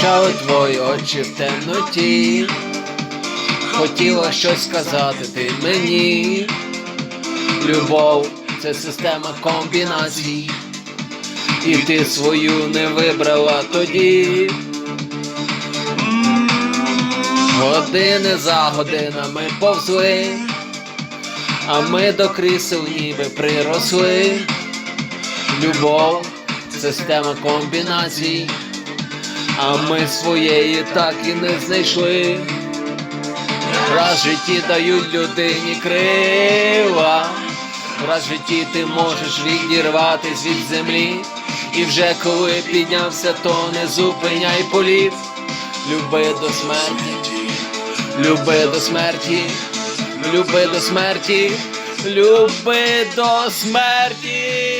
Блищали твої очі в темноті. Хотіла щось сказати ти мені. Любов це система комбінацій. І ти свою не вибрала тоді. Години за годинами повзли, а ми до крісел ніби приросли. Любов, система комбінацій, а ми своєї так і не знайшли. Раз в житті дають людині крила, раз в житті ти можеш відірватись від землі, і вже коли піднявся, то не зупиняй політ. Люби до смерті, люби до смерті, люби до смерті, люби до смерті.